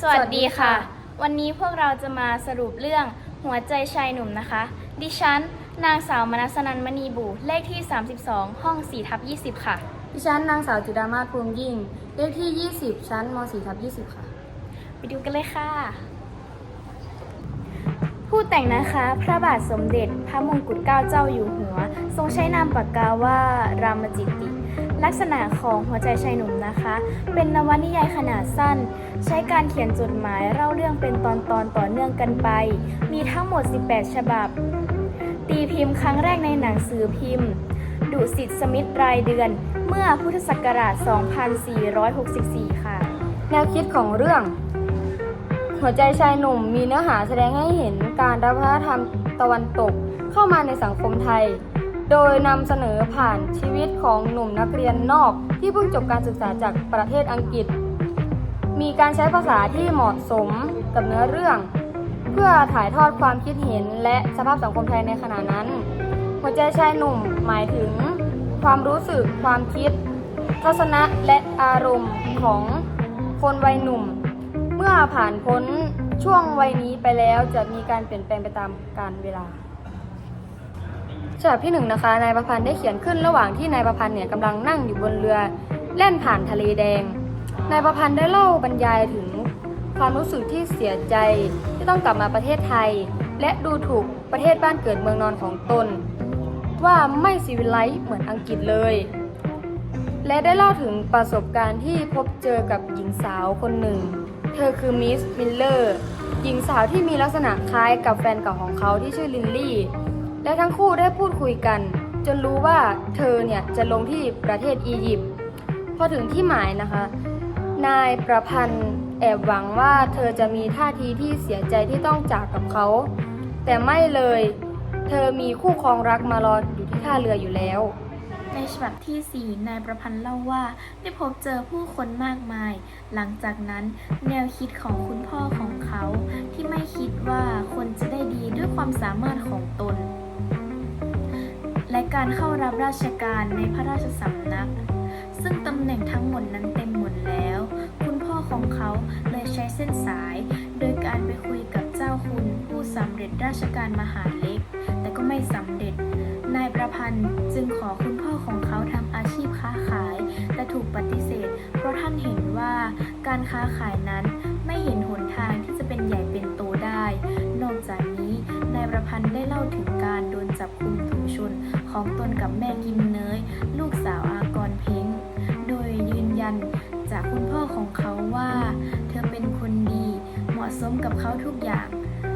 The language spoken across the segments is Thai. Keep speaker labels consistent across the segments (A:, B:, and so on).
A: สวัสดีค่ะ วันนี้พวกเราจะมาสรุปเรื่องหัวใจชายหนุ่มนะคะ ดิฉัน นางสาวมนัสนันมณีบูเลขที่ 32 ห้อง4ทับ20 ค่ะ
B: ดิฉันนางสาวจิดามาศภูมิยิ่ง เลขที่ 20 ชั้นม .4 ทับ20 ค่ะ
A: ไปดูกันเลยค่ะ ผู้แต่งนะคะ พระบาทสมเด็จ พระมงกุฎเกล้าเจ้าอยู่หัว ทรงใช้นามปากกาว่ารามจิตติ ลักษณะของหัวใจชายหนุ่มนะคะ เป็นนวนิยายขนาดสั้น ใช้การเขียนจดหมายเล่าเรื่องเป็นตอนตอนต่อเนื่องกันไป มีทั้งหมด 18 ฉบับ ตีพิมพ์ครั้งแรกในหนังสือพิมพ์ ดุสิตสมิธรายเดือน เมื่อพุทธศักราช 2464 ค่ะ
B: แนวคิดของเรื่อง หัวใจชายหนุ่มมีเนื้อหาแสดงให้เห็นการรับวัฒนธรรมตะวันตกเข้ามาในสังคมไทย โดยนำเสนอผ่านชีวิตของหนุ่มนักเรียนนอก ที่เพิ่งจบการศึกษาจากประเทศอังกฤษ มีการใช้ภาษาที่เหมาะสมกับเนื้อเรื่อง เพื่อถ่ายทอดความคิดเห็นและสภาพสังคมไทยในขณะนั้น หัวใจชายหนุ่มหมายถึง ความรู้สึกความคิด ทัศนะและอารมณ์ของคนวัยหนุ่ม มื่อผ่านพ้นช่วงวัยนี้ไปแล้วจะมีการเปลี่ยนแปลงไปตามกาลเวลาฉบับที่หนึ่งนะคะนายประพันธ์ได้เขียนขึ้นระหว่างที่นายประพันธ์เนี่ยกำลังนั่งอยู่บนเรือแล่นผ่านทะเลแดง นายประพันธ์ได้เล่าบรรยายถึงความรู้สึกที่เสียใจที่ต้องกลับมาประเทศไทย และดูถูกประเทศบ้านเกิดเมืองนอนของตน ว่าไม่ซีวิไลซ์เหมือนอังกฤษเลย และได้เล่าถึงประสบการณ์ที่พบเจอกับหญิงสาวคนหนึ่ง เธอคือมิสมิลเลอร์หญิงสาวที่มีลักษณะคล้ายกับแฟนเก่าของเขาที่ชื่อลินลี่ และทั้งคู่ได้พูดคุยกัน จนรู้ว่าเธอเนี่ยจะลงที่ประเทศอียิปต์พอถึงที่หมายนะคะ นายประพันธ์แอบหวังว่าเธอจะมีท่าทีที่เสียใจที่ต้องจากกับเขา แต่ไม่เลย เธอมีคู่ครองรักมารออยู่ที่ท่าเรืออยู่แล้ว
A: ในฉบับที่ 4 นายประพันธ์เล่าว่า ได้พบเจอผู้คนมากมาย หลังจากนั้นแนวคิดของคุณพ่อของเขาที่ไม่คิดว่าคนจะได้ดีด้วยความสามารถของตน และการเข้ารับราชการในพระราชสำนัก ซึ่งตำแหน่งทั้งหมดนั้นเต็มหมดแล้ว คุณพ่อของเขาเลยใช้เส้นสาย โดยการไปคุยกับเจ้าคุณผู้สำเร็จราชการมหาเล็ก แต่ก็ไม่สำเร็จ นายประพันธ์จึงขอคุณพ่อของเขาทำอาชีพค้าขาย แต่ถูกปฏิเสธ เพราะท่านเห็นว่าการค้าขายนั้นไม่เห็นหนทางที่จะเป็นใหญ่เป็นโตได้ นอกจากนี้นายประพันธ์ได้เล่าถึงการโดนจับคุมถุงชนของตนกับแม่กิมเนยลูกสาวอากรเพ้ง โดยยืนยันจากคุณพ่อของเขาว่า เธอเป็นคนดี เหมาะสมกับเขาทุกอย่าง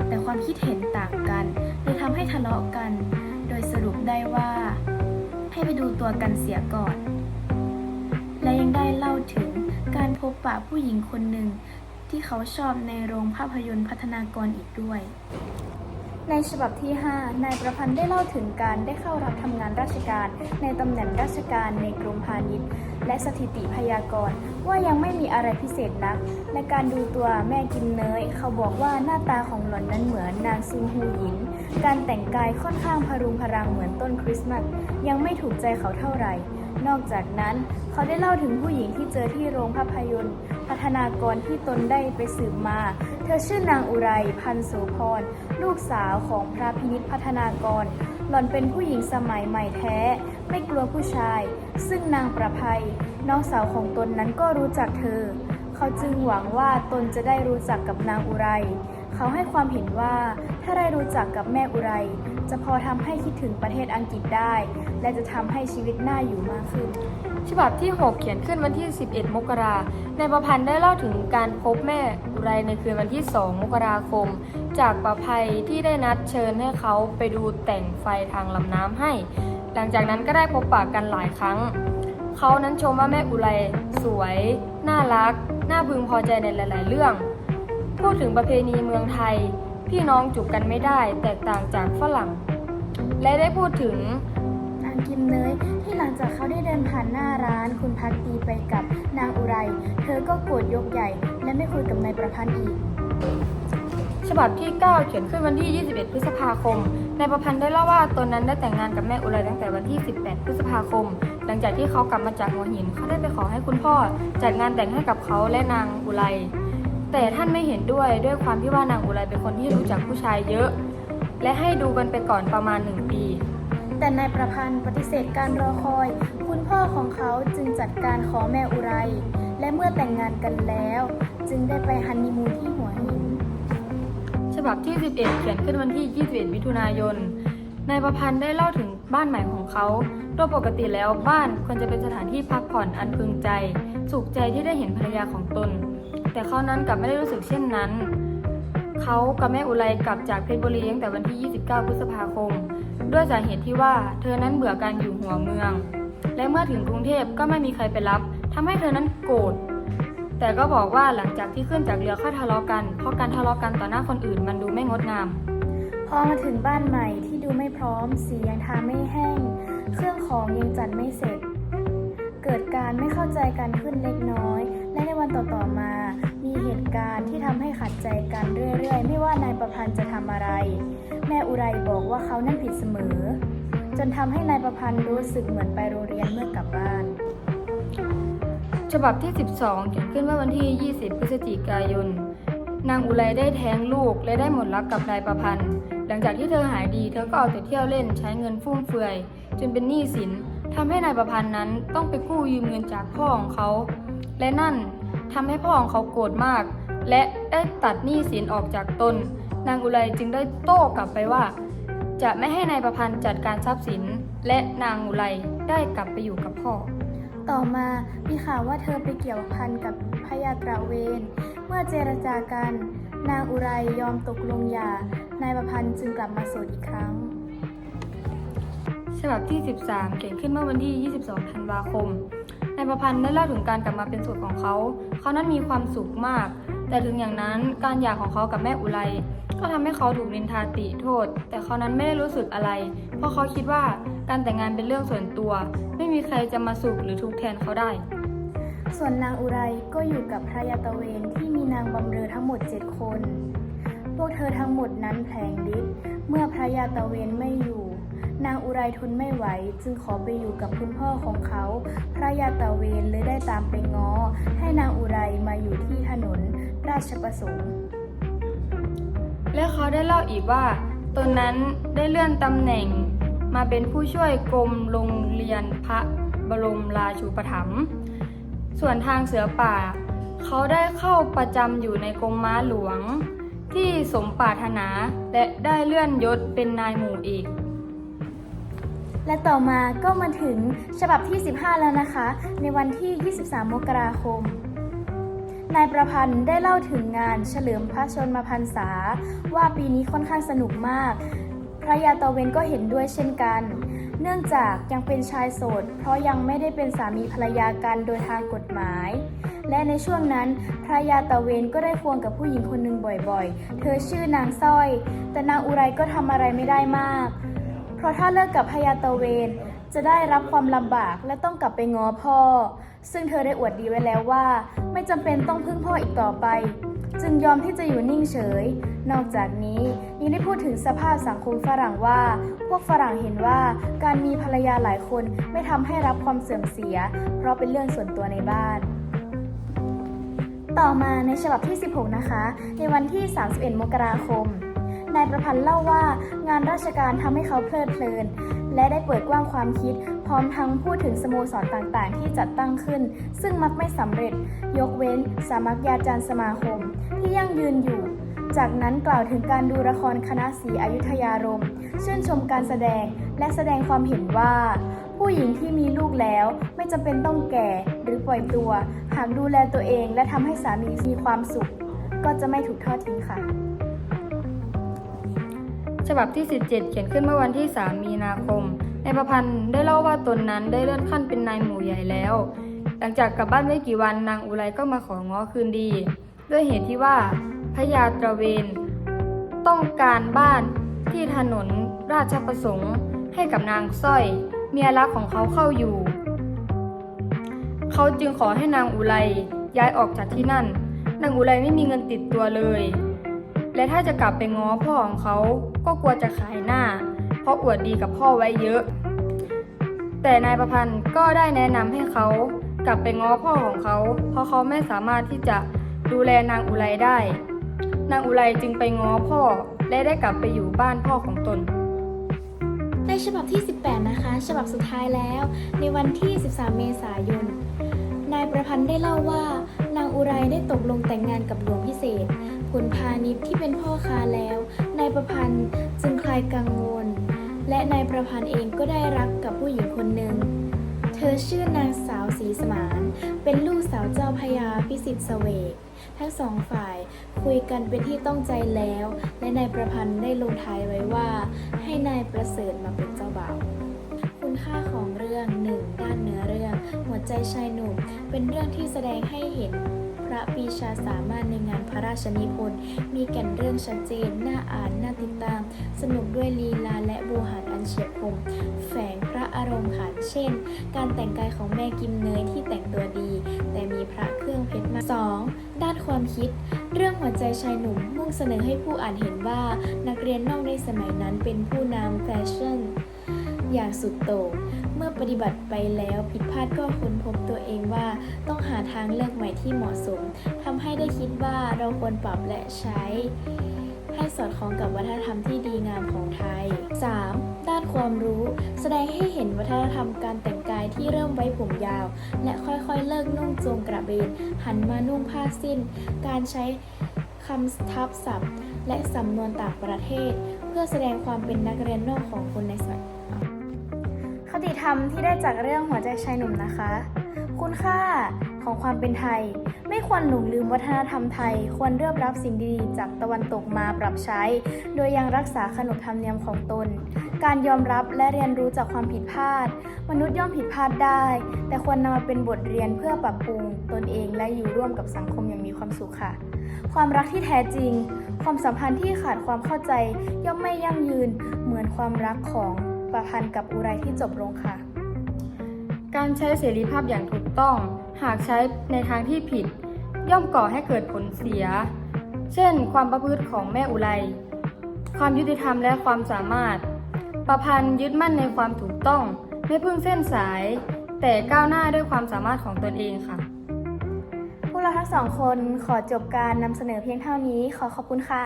A: แต่ความคิดเห็นต่างกันเลยทำให้ทะเลาะกัน รุปได้ว่า ให้ไปดูตัวกันเสียก่อน และยังได้เล่าถึงการพบปะผู้หญิงคนหนึ่งที่เขาชอบในโรงภาพยนตร์พัฒนากรอีกด้วย ในฉบับที่ 5 นายประพันธ์ได้เล่าถึงการได้เข้ารับทำงานราชการ ในตำแหน่งราชการในกรมพาณิชย์ และสถิติพยากรณ์ว่ายังไม่มีอะไรพิเศษนักในการดูตัวแม่กิมเนยเขาบอกว่าหน้าตาของหล่อนนั้นเหมือนนางซุนฮูหยิน การแต่งกายค่อนข้างพรุงพรังเหมือนต้นคริสต์มาสยังไม่ถูกใจเขาเท่าไหร่ นอกจากนั้นเขาได้เล่าถึงผู้หญิงที่เจอที่โรงภาพยนตร์ พัฒนากรที่ตนได้ไปสืบมา เธอชื่อนางอุไรพันโสพร ลูกสาวของพระพินิษพัฒนากร หล่อนเป็นผู้หญิงสมัยใหม่แท้ ไม่กลัวผู้ชาย ซึ่งนางประภัย น้องสาวของตนนั้นก็รู้จักเธอ เขาจึงหวังว่าตนจะได้รู้จักกับนางอุไรเขาให้ความเห็นว่า ถ้าได้รู้จักกับแม่อุไร จะพอทำให้คิดถึงประเทศอังกฤษได้ และจะทำให้ชีวิตน่าอยู่มากขึ้น
B: ฉบับที่ 6 เขียนขึ้นวันที่ 11 มกรา ในประพันธ์ได้เล่าถึงการพบแม่อุไรในคืนวันที่ 2 มกราคม จากประภัยที่ได้นัดเชิญให้เขาไปดูแต่งไฟทางลำน้ำให้ หลังจากนั้นก็ได้พบปากกันหลายครั้ง เขานั้นชมว่าแม่อุไรสวย น่ารัก น่าพึงพอใจในหลาย ๆ เรื่อง พูดถึงประเพณีเมืองไทย พี่น้องจูบกันไม่ได้แตกต่างจากฝรั่ง และได้พูดถึง
A: นางกิมเนยที่หลังจากเขาได้เดินผ่านหน้าร้านคุณพักดีไปกับนางอุไร เธอก็โกรธยกใหญ่ และไม่คุยกับนายประพันธ์อีก
B: ฉบับที่ 9 เขียนขึ้นวันที่ 21 พฤษภาคมนายประพันธ์ได้เล่าว่าตนนั้นได้แต่งงานกับแม่อุไรตั้งแต่วันที่ 18 พฤษภาคม หลังจากที่เขากลับมาจากหัวหินเขาได้ไปขอให้คุณพ่อจัดงานแต่งให้กับเขาและนางอุไร แต่ท่านไม่เห็นด้วยด้วยความที่ว่านางอุไรเป็นคนที่รู้จักผู้ชายเยอะ และให้ดูกันไปก่อนประมาณ1ปี
A: แต่นายประพันธ์ปฏิเสธการรอคอย คุณพ่อของเขาจึงจัดการขอแม่อุไร และเมื่อแต่งงานกันแล้ว จึงได้ไปฮันนีมูนที่หัวหิน
B: ฉบับที่ 11 เขียนขึ้นวันที่ 21 มิถุนายนนายประพันธ์ได้เล่าถึงบ้านใหม่ของเขาโดยปกติแล้วบ้านควรจะเป็นสถานที่พักผ่อนอันพึงใจ สุขใจที่ได้เห็นภรรยาของตน แต่เขานั้นกลับไม่ได้รู้สึกเช่นนั้น เขากับแม่อุไรกลับจากเพชรบุรีตั้งแต่วันที่ 29 พฤษภาคม ด้วยสาเหตุที่ว่าเธอนั้นเบื่อการอยู่หัวเมือง และเมื่อถึงกรุงเทพก็ไม่มีใครไปรับทำให้เธอนั้นโกรธ แต่ก็บอกว่าหลังจากที่ขึ้นจากเรือค่อยทะเลาะกัน เพราะการทะเลาะกันต่อหน้าคนอื่นมันดูไม่งดงาม
A: พอมาถึงบ้านใหม่ที่ดูไม่พร้อม สียังทาไม่แห้ง เครื่องของยังจัดไม่เสร็จ เกิดการไม่เข้าใจกันขึ้นเล็กน้อย และในวันต่อๆมา มีเหตุการณ์ที่ทำให้ขัดใจกันเรื่อยๆ ไม่ว่านายประพันธ์จะทำอะไร แม่อุไรบอกว่าเขานั่นผิดเสมอ จนทำให้นายประพันธ์รู้สึกเหมือนไปโรงเรียนเมื่อกลับบ้าน
B: ฉบับที่ 12เขียนขึ้นเมื่อวันที่ 20 พฤศจิกายนนางอุไรได้แท้งลูกและได้หมดรักกับนายประพันธ์ หลังจากที่เธอหายดีเธอก็เอาแต่เที่ยวเล่นใช้เงินฟุ่มเฟือย จนเป็นหนี้สิน ทำให้นายประพันธ์นั้นต้องไปกู้ยืมเงินจากพ่อของเขา และนั่นทำให้พ่อของเขาโกรธมาก และได้ตัดหนี้สินออกจากตน นางอุไรจึงได้โต้กลับไปว่า จะไม่ให้นายประพันธ์จัดการทรัพย์สิน และนางอุไรได้กลับไปอยู่กับพ่อ
A: ต่อมามีข่าวว่าเธอไปเกี่ยวพันกับพญาตราเวน เมื่อเจรจากัน นางอุไรยอมตกลงหย่านายประพันธ์จึงกลับมาโสดอีกครั้ง
B: บับที่ 13 เขียนขึ้นเมื่อวันที่ 22 ธันวาคม นายประพันธ์ได้เล่าถึงการกลับมาเป็นโสดของเขา เขานั้นมีความสุขมาก แต่ถึงอย่างนั้นการหย่าของเขากับแม่อุไรก็ทำให้เขาถูกนินทาติโทษ แต่เขานั้นไม่ได้รู้สึกอะไร เพราะเขาคิดว่าการแต่งงานเป็นเรื่องส่วนตัว ไม่มีใครจะมาสุขหรือทุกข์แทนเขาได้
A: ส่วนนางอุไรก็อยู่กับพระยาตะเวนที่มีนางบำเรอทั้งหมด 7 คน พวกเธอทั้งหมดนั้นแผลงฤทธิ์เมื่อพระยาตะเวนไม่อยู่ นางอุไรทนไม่ไหวจึงขอไปอยู่กับคุณพ่อของเขา พระยาตะเวนเลยได้ตามไปง้อ ให้นางอุไรมาอยู่ที่ถนนราชประสงค์
B: และเขาได้เล่าอีกว่าตนนั้นได้เลื่อนตำแหน่งมาเป็นผู้ช่วยกรมโรงเรียนพระบรมราชูปถัมภ์ส่วนทางเสือป่า เขาได้เข้าประจำอยู่ในกรมม้าหลวง ที่สมปรารถนาและได้เลื่อนยศเป็นนายหมู่เอก
A: และต่อมาก็มาถึงฉบับที่ 15 แล้วนะคะ ในวันที่ 23 มกราคม นายประพันธ์ได้เล่าถึงงานเฉลิมพระชนมพรรษา ว่าปีนี้ค่อนข้างสนุกมาก พระยาตะเวนก็เห็นด้วยเช่นกัน เนื่องจากยังเป็นชายโสด เพราะยังไม่ได้เป็นสามีภรรยากันโดยทางกฎหมาย และในช่วงนั้นพระยาตะเวนก็ได้ควงกับผู้หญิงคนหนึ่งบ่อยๆ เธอชื่อนางสร้อย แต่นางอุไรก็ทำอะไรไม่ได้มาก เพราะถ้าเลิกกับพญาตะเวน จะได้รับความลำบากและต้องกลับไปง้อพ่อ ซึ่งเธอได้อวดดีไว้แล้วว่า ไม่จำเป็นต้องพึ่งพ่ออีกต่อไป จึงยอมที่จะอยู่นิ่งเฉย นอกจากนี้ยังได้พูดถึงสภาพสังคมฝรั่งว่า พวกฝรั่งเห็นว่าการมีภรรยาหลายคนไม่ทำให้รับความเสื่อมเสีย เพราะเป็นเรื่องส่วนตัวในบ้านต่อมาในฉบับที่ 16 นะคะ ในวันที่ 31 มกราคม นายประพันธ์เล่าว่างานราชการทำให้เขาเพลิดเพลิน และได้เปิดกว้างความคิด พร้อมทั้งพูดถึงสโมสรต่างๆ ที่จัดตั้งขึ้น ซึ่งมักไม่สำเร็จ ยกเว้น สามัคยาจารย์สมาคม ที่ยั่งยืนอยู่ จากนั้นกล่าวถึงการดูละครคณะศรีอยุธยารมชื่นชมการแสดงและแสดงความเห็นว่า ผู้หญิงที่มีลูกแล้วไม่จำเป็นต้องแก่หรือปล่อยตัว หากดูแลตัวเองและทำให้สามีมีความสุข ก็จะไม่ถูกทอดทิ้งค่ะ
B: ฉบับที่ 17 เขียนขึ้นเมื่อวันที่ 3 มีนาคมนายประพันธ์ได้เล่าว่าตนนั้นได้เลื่อนขั้นเป็นนายหมู่ใหญ่แล้ว หลังจากกลับบ้านไม่กี่วันนางอุไรก็มาของ้อคืนดี ด้วยเหตุที่ว่าพญาตระเวน ต้องการบ้านที่ถนนราชประสงค์ให้กับนางสร้อย เมียรักของเขาเข้าอยู่ เขาจึงขอให้นางอุไรย้ายออกจากที่นั่น นางอุไรไม่มีเงินติดตัวเลย และถ้าจะกลับไปง้อพ่อของเขาก็กลัวจะขายหน้า เพราะอวดดีกับพ่อไว้เยอะ แต่นายประพันธ์ก็ได้แนะนำให้เขากลับไปง้อพ่อของเขา เพราะเขาไม่สามารถที่จะดูแลนางอุไรได้ นางอุไรจึงไปง้อพ่อและได้กลับไปอยู่บ้านพ่อของตน
A: ในฉบับที่ 18 นะคะ ฉบับสุดท้ายแล้ว ในวันที่ 13 เมษายน นายประพันธ์ได้เล่าว่า นางอุไรได้ตกลงแต่งงานกับหลวงพิเศษ ผลพาณิชย์ที่เป็นพ่อค้าแล้ว นายประพันธ์จึงคลายกังวล และนายประพันธ์เองก็ได้รักกับผู้หญิงคนหนึ่ง เธอชื่อนางสาวศรีสมาน เป็นลูกสาวเจ้าพญาพิสิทธิ์เสวก ทั้งสองฝ่ายคุยกันเป็นที่ต้องใจแล้ว และนายประพันธ์ได้ลงท้ายไว้ว่า ให้นายประเสริฐมาเป็นเจ้าบ่าวคุณค่าของเรื่องหนึ่งด้านเนื้อเรื่อง หัวใจชายหนุ่มเป็นเรื่องที่แสดงให้เห็น พระปีชาสามารถในงานพระราชนิพนธ์มีแก่นเรื่องชัดเจน น่าอ่านน่าติดตาม สนุกด้วยลีลาและบูหารอันเฉียบคมแฝงพระอารมณ์ขันเช่น การแต่งกายของแม่กิมเนยที่แต่งตัวดี แต่มีพระเครื่องเพชรมาก 2. ด้านความคิด เรื่องหัวใจชายหนุ่มมุ่งเสนอให้ผู้อ่านเห็นว่า นักเรียนนอกในสมัยนั้นเป็นผู้นำแฟชั่นอย่างสุดโต่ง เมื่อปฏิบัติไปแล้วผิดพลาดก็ค้นพบตัวเองว่าต้องหาทางเลือกใหม่ที่เหมาะสมทำให้ได้คิดว่าเราควรปรับและใช้ ให้สอดคล้องกับวัฒนธรรมที่ดีงามของไทย 3. ด้านความรู้ แสดงให้เห็นวัฒนธรรมการแต่งกายที่เริ่มไว้ผมยาว และค่อยๆเลิกนุ่งโจงกระเบน หันมานุ่งผ้าสิ้น การใช้คำทับศัพท์ และสำนวนต่างประเทศ เพื่อแสดงความเป็นนักเรียนนอกของคนในสมัยคติธ รมที่ได้จากเรื่องหัวใจชายหนุ่มนะคะ คุณค่าของความเป็นไทย ไม่ควรหลงลืมวัฒนธรรมไทย ควรเรียบรับสิ่งดีๆ จากตะวันตกมาปรับใช้ โดยยังรักษาขนบธรรมเนียมของตน การยอมรับและเรียนรู้จากความผิดพลาด มนุษย์ย่อมผิดพลาดได้ แต่ควรนำมาเป็นบทเรียนเพื่อปรับปรุงตนเองและอยู่ร่วมกับสังคมอย่างมีความสุขค่ะ ความรักที่แท้จริง ความสัมพันธ์ที่ขาดความเข้าใจ ย่อมไม่ยั่งยืนเหมือนความรักของ ประพันธ์กับอุไรที่จบลงค่ะ
B: การใช้เสรีภาพอย่างถูกต้อง หากใช้ในทางที่ผิด ย่อมก่อให้เกิดผลเสีย เช่น ความประพฤติของแม่อุไร ความยุติธรรมและความสามารถ ประพันธ์ยึดมั่นในความถูกต้อง ไม่พึ่งเส้นสาย แต่ก้าวหน้าด้วยความสามารถของตนเองค่ะ
A: พวกเราทั้งสองคนขอจบการนำเสนอเพียงเท่านี้ขอขอบคุณค่ะ